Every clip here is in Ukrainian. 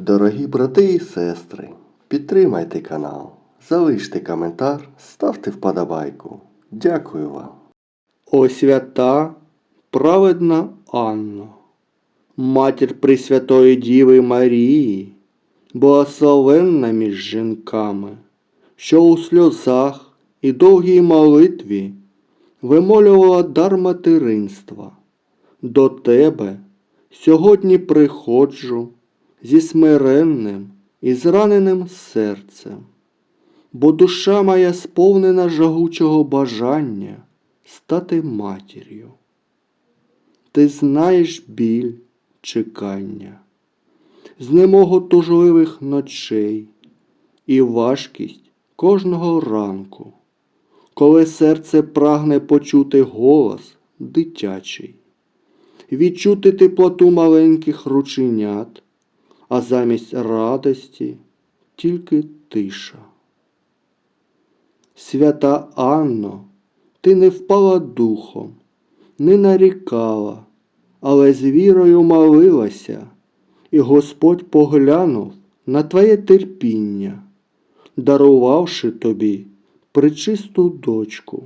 Дорогі брати і сестри, підтримайте канал, залиште коментар, ставте вподобайку. Дякую вам. О свята, праведна Анно, матір Пресвятої Діви Марії, благословенна між жінками, що у сльозах і довгій молитві вимолювала дар материнства. До тебе сьогодні приходжу зі смиренним і зраненим серцем, бо душа моя сповнена жагучого бажання стати матір'ю. Ти знаєш біль чекання, знемогу тужливих ночей і важкість кожного ранку, коли серце прагне почути голос дитячий, відчути теплоту маленьких рученят, а замість радості тільки тиша. Свята Анно, ти не впала духом, не нарікала, але з вірою молилася, і Господь поглянув на твоє терпіння, дарувавши тобі причисту дочку,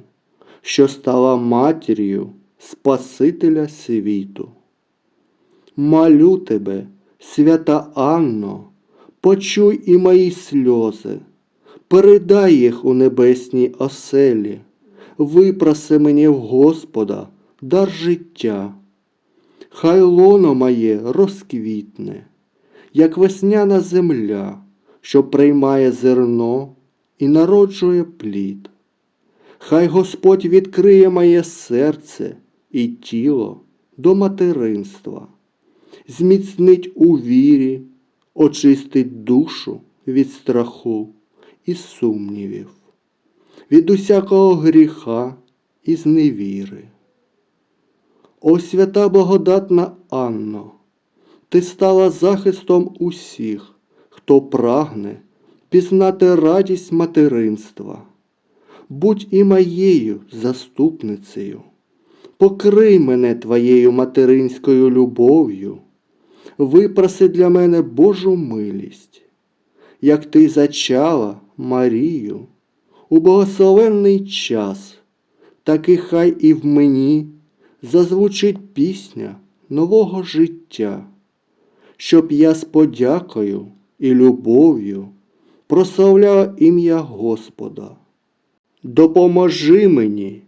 що стала матір'ю Спасителя світу. Молю тебе, свята Анно, почуй і мої сльози, передай їх у небесній оселі, випроси мені в Господа дар життя. Хай лоно моє розквітне, як весняна земля, що приймає зерно і народжує плід. Хай Господь відкриє моє серце і тіло до материнства, зміцнить у вірі, очистить душу від страху і сумнівів, від усякого гріха і зневіри. О свята благодатна Анно, ти стала захистом усіх, хто прагне пізнати радість материнства. Будь і моєю заступницею, покрий мене твоєю материнською любов'ю, випроси для мене Божу милість, як ти зачала Марію у благословенний час, так і хай і в мені зазвучить пісня нового життя, щоб я з подякою і любов'ю прославляв ім'я Господа. Допоможи мені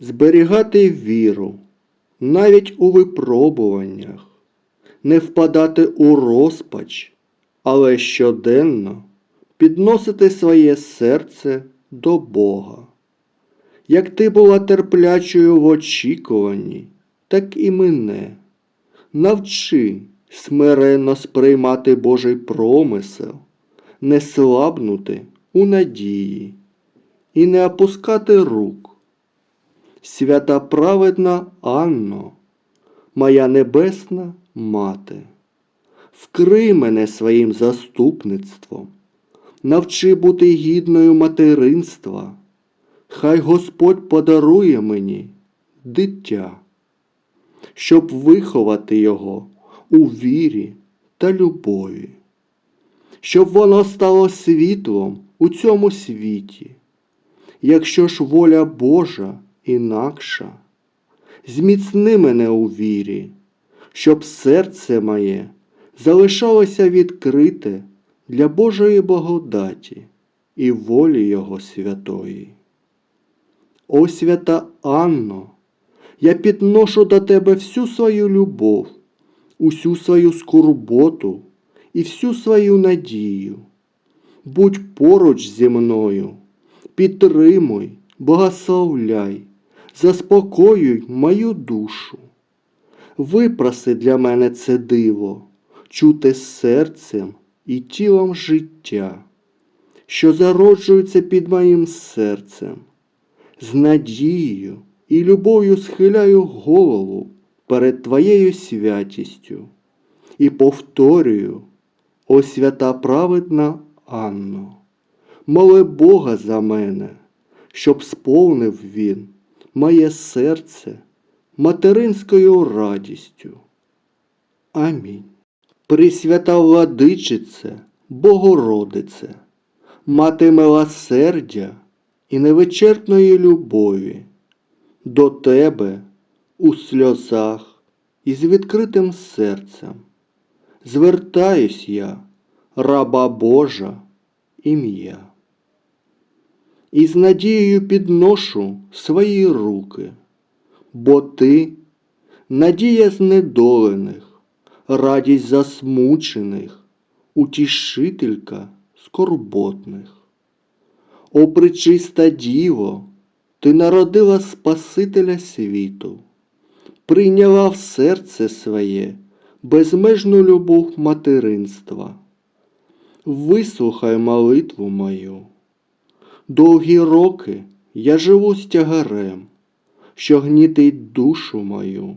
зберігати віру навіть у випробуваннях, не впадати у розпач, але щоденно підносити своє серце до Бога. Як ти була терплячою в очікуванні, так і мене. Навчи смиренно сприймати Божий промисел, не слабнути у надії і не опускати рук. Свята праведна Анно, моя небесна мати, вкрий мене своїм заступництвом, навчи бути гідною материнства. Хай Господь подарує мені дитя, щоб виховати його у вірі та любові, щоб воно стало світлом у цьому світі. Якщо ж воля Божа інакша, зміцни мене у вірі, щоб серце моє залишалося відкрите для Божої благодаті і волі Його святої. О свята Анно, я підношу до тебе всю свою любов, усю свою скорботу і всю свою надію. Будь поруч зі мною, підтримуй, благословляй, заспокоюй мою душу. Випроси для мене це диво, чути серцем і тілом життя, що зароджується під моїм серцем. З надією і любов'ю схиляю голову перед Твоєю святістю і повторюю, о свята праведна Анно, моли Бога за мене, щоб сповнив Він моє серце материнською радістю. Амінь. Пресвята владичице, Богородице, мати милосердя і невичерпної любові, до тебе у сльозах і з відкритим серцем. Звертаюсь я, раба Божа, ім'я. І з надією підношу свої руки, бо ти надія знедолених, радість засмучених, утішителька скорботних. О пречиста Діво, ти народила Спасителя світу, прийняла в серце своє безмежну любов материнства. Вислухай молитву мою. Довгі роки я живу з тягарем, що гнітить душу мою,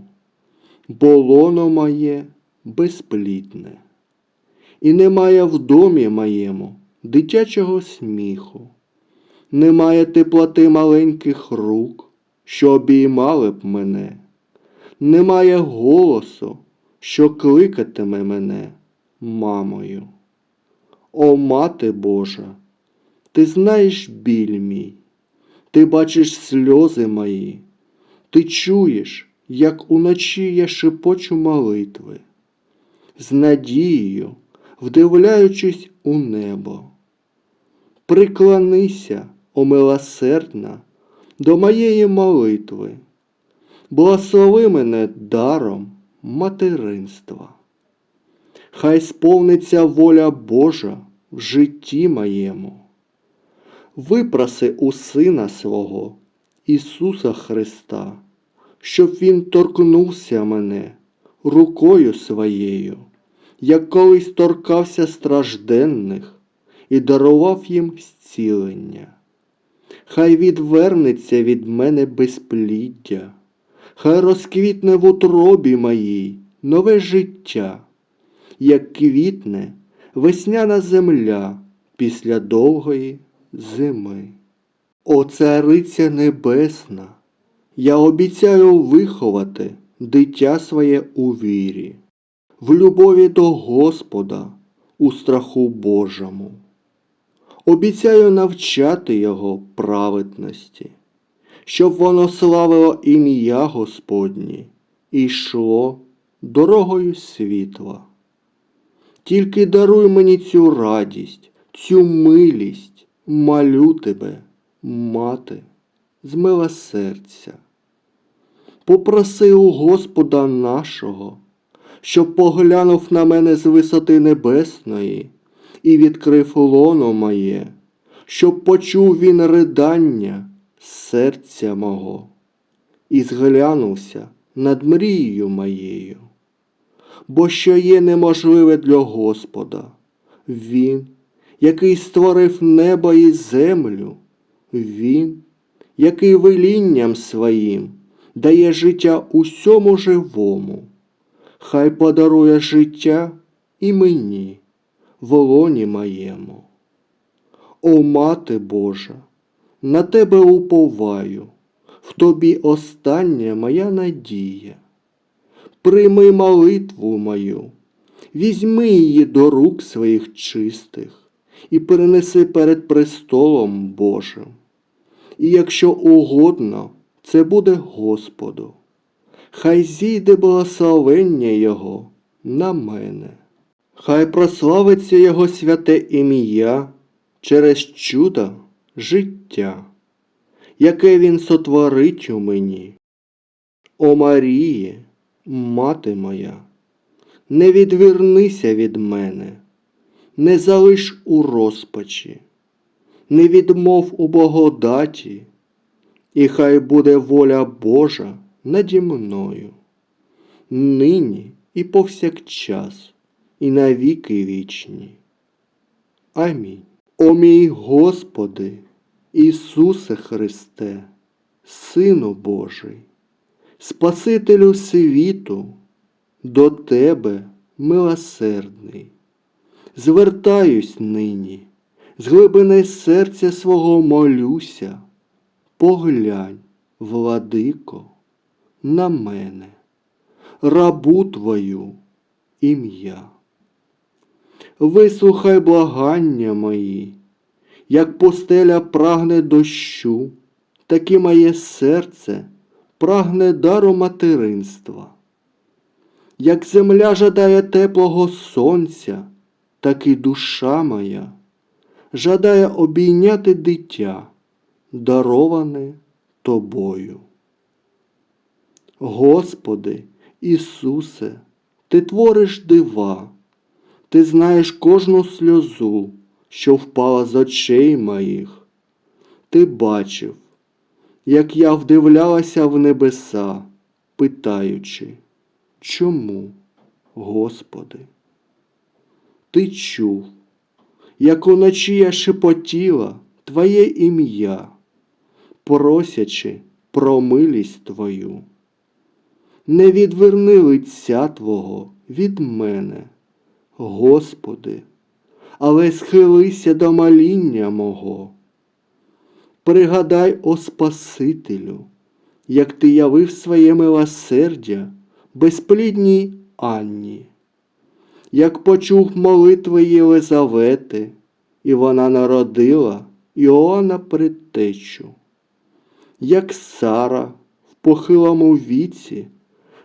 бо лоно моє безплітне, і немає в домі моєму дитячого сміху, немає теплоти маленьких рук, що обіймали б мене, немає голосу, що кликатиме мене мамою. О, мати Божа! Ти знаєш біль мій, ти бачиш сльози мої, ти чуєш, як уночі я шепочу молитви, з надією, вдивляючись у небо. Приклонися, о милосердна, до моєї молитви, благослови мене даром материнства. Хай сповниться воля Божа в житті моєму випроси у Сина свого, Ісуса Христа, щоб Він торкнувся мене рукою своєю, як колись торкався стражденних і дарував їм зцілення. Хай відвернеться від мене безпліддя, хай розквітне в утробі моїй нове життя, як квітне весняна земля після довгої зими. О цариця небесна, я обіцяю виховати дитя своє у вірі, в любові до Господа, у страху Божому. Обіцяю навчати його праведності, щоб воно славило ім'я Господнє і йшло дорогою світла. Тільки даруй мені цю радість, цю милість, молю тебе, мати, з милосердя. Попроси у Господа нашого, щоб поглянув на мене з висоти небесної і відкрив лоно моє, щоб почув він ридання серця мого і зглянувся над мрією моєю. Бо що є неможливе для Господа, Він, який створив небо і землю, Він, який велінням своїм дає життя усьому живому, хай подарує життя і мені, волоні моєму. О мати Божа, на тебе уповаю, в тобі остання моя надія. Прийми молитву мою, візьми її до рук своїх чистих і перенеси перед престолом Божим. І якщо угодно, це буде Господу. Хай зійде благословення Його на мене. Хай прославиться Його святе ім'я через чудо життя, яке Він сотворить у мені. О Марії, мати моя, не відвернися від мене, не залиш у розпачі, не відмов у благодаті, і хай буде воля Божа наді мною, нині і повсякчас, і на віки вічні. Амінь. О мій Господи, Ісусе Христе, Сину Божий, Спасителю світу, до Тебе, милосердний, звертаюсь нині, з глибини серця свого молюся, поглянь, владико, на мене, рабу Твою ім'я. вислухай благання мої, як постеля прагне дощу, так і моє серце прагне дару материнства. Як земля жадає теплого сонця, так і душа моя жадає обійняти дитя, дароване тобою. Господи, Ісусе, Ти твориш дива, Ти знаєш кожну сльозу, що впала з очей моїх. Ти бачив, як я вдивлялася в небеса, питаючи, чому, Господи? Ти чув, як уночі я шепотіла Твоє ім'я, просячи про милість Твою. Не відверни лиця Твого від мене, Господи, але схилися до моління мого. Пригадай, о Спасителю, як ти явив своє милосердя безплідній Анні, як почув молитви Єлизавети, і вона народила Іоанна предтечу, як Сара в похилому віці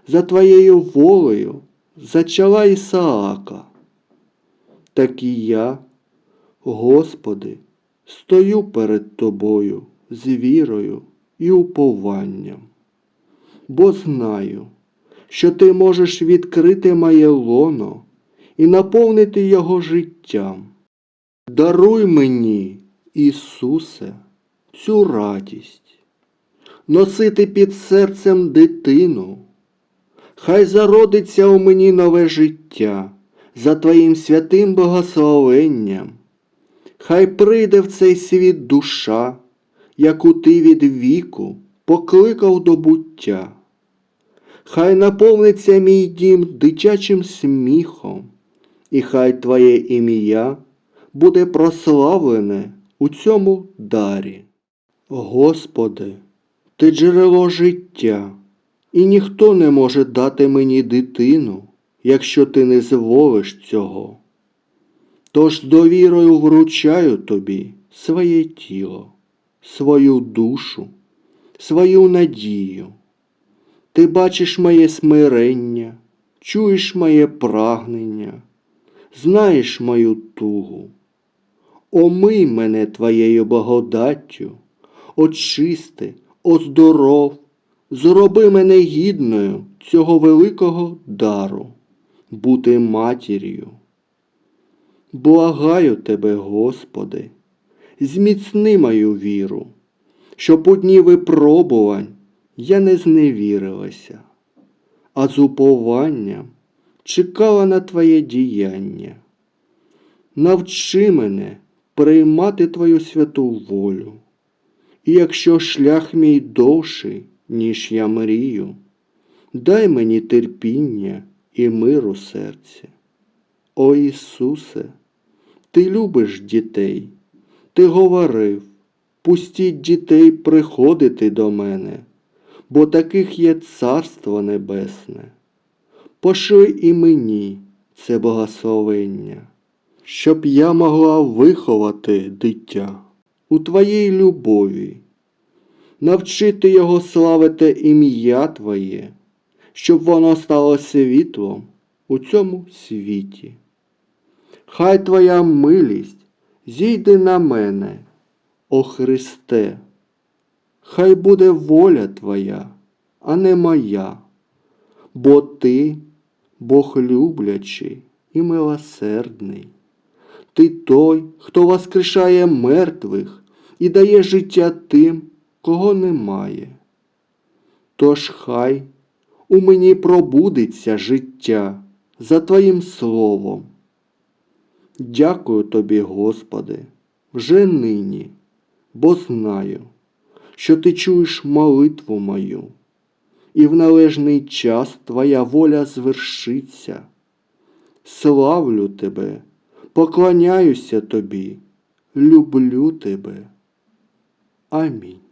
за твоєю волею зачала Ісаака. Так і я, Господи, стою перед Тобою з вірою і упованням, бо знаю, що Ти можеш відкрити моє лоно і наповнити його життям. Даруй мені, Ісусе, цю радість, носити під серцем дитину. Хай зародиться у мені нове життя за Твоїм святим благословенням. Хай прийде в цей світ душа, яку ти від віку покликав до буття. Хай наповниться мій дім дитячим сміхом, і хай Твоє ім'я буде прославлене у цьому дарі. Господи, Ти джерело життя, і ніхто не може дати мені дитину, якщо ти не зволиш цього. Тож з довірою вручаю тобі своє тіло, свою душу, свою надію. Ти бачиш моє смирення, чуєш моє прагнення, знаєш мою тугу. Омий мене твоєю благодаттю, очисти, оздоров, зроби мене гідною цього великого дару, бути матір'ю. Благаю тебе, Господи, зміцни мою віру, щоб у дні випробувань я не зневірилася, а з упованням чекала на Твоє діяння. Навчи мене приймати Твою святу волю, і якщо шлях мій довший, ніж я мрію, дай мені терпіння і миру серця. О Ісусе, Ти любиш дітей, Ти говорив, пустіть дітей приходити до мене, бо таких є Царство Небесне. Пошли і мені це благословення, щоб я могла виховати дитя у Твоїй любові, навчити його славити ім'я Твоє, щоб воно стало світлом у цьому світі. Хай Твоя милість зійде на мене, о Христе, хай буде воля Твоя, а не моя, бо Ти, Бог люблячий і милосердний. Ти той, хто воскрешає мертвих і дає життя тим, кого немає. Тож хай у мені пробудеться життя за Твоїм словом. Дякую тобі, Господи, вже нині, бо знаю, що ти чуєш молитву мою, і в належний час Твоя воля звершиться. Славлю тебе, поклоняюся тобі, люблю тебе. Амінь.